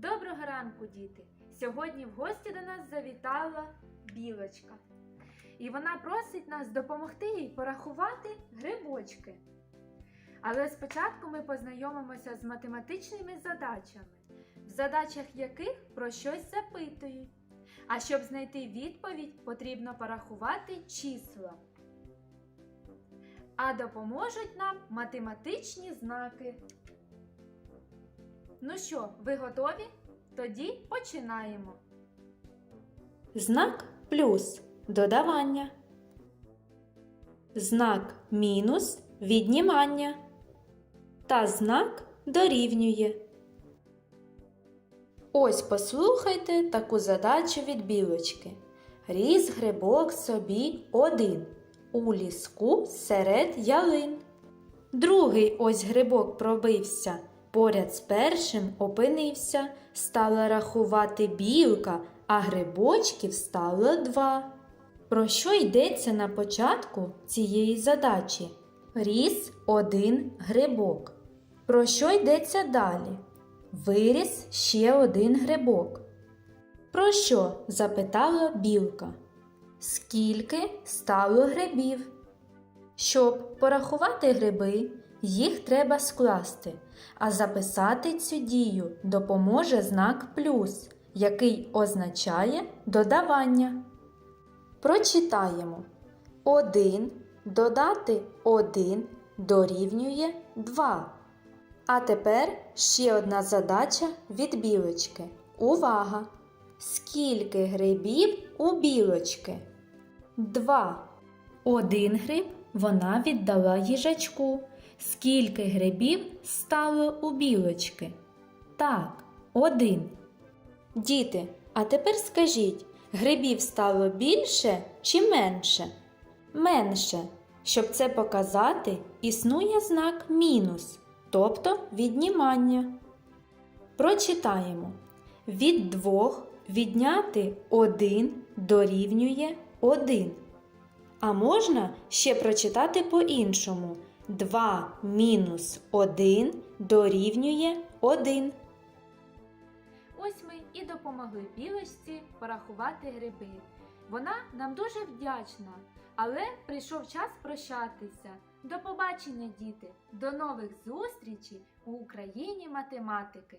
Доброго ранку, діти! Сьогодні в гості до нас завітала білочка. І вона просить нас допомогти їй порахувати грибочки. Але спочатку ми познайомимося з математичними задачами, в задачах яких про щось запитують. А щоб знайти відповідь, потрібно порахувати числа. А допоможуть нам математичні знаки. Ну що, ви готові? Тоді починаємо. Знак плюс додавання. Знак мінус віднімання. Та знак дорівнює. Ось послухайте таку задачу від білочки. Ріс грибок собі один у ліску серед ялин. Другий ось грибок пробився, поряд з першим опинився, стала рахувати білка, а грибочків стало два. Про що йдеться на початку цієї задачі? Ріс один грибок. Про що йдеться далі? Виріс ще один грибок. Про що? запитала білка. Скільки стало грибів? Щоб порахувати гриби, їх треба скласти, а записати цю дію допоможе знак плюс, який означає додавання. Прочитаємо. 1 додати 1 дорівнює 2. А тепер ще одна задача від білочки. Увага! Скільки грибів у білочки? 2. Один гриб вона віддала їжачку. Скільки грибів стало у білочки? Так, один. Діти, а тепер скажіть, грибів стало більше чи менше? Менше. Щоб це показати, існує знак мінус, тобто віднімання. Прочитаємо. Від двох відняти один дорівнює один. А можна ще прочитати по-іншому. 2 мінус 1 дорівнює 1. Ось ми і допомогли білочці порахувати гриби. Вона нам дуже вдячна, але прийшов час прощатися. До побачення, діти! До нових зустрічей у Україні математики!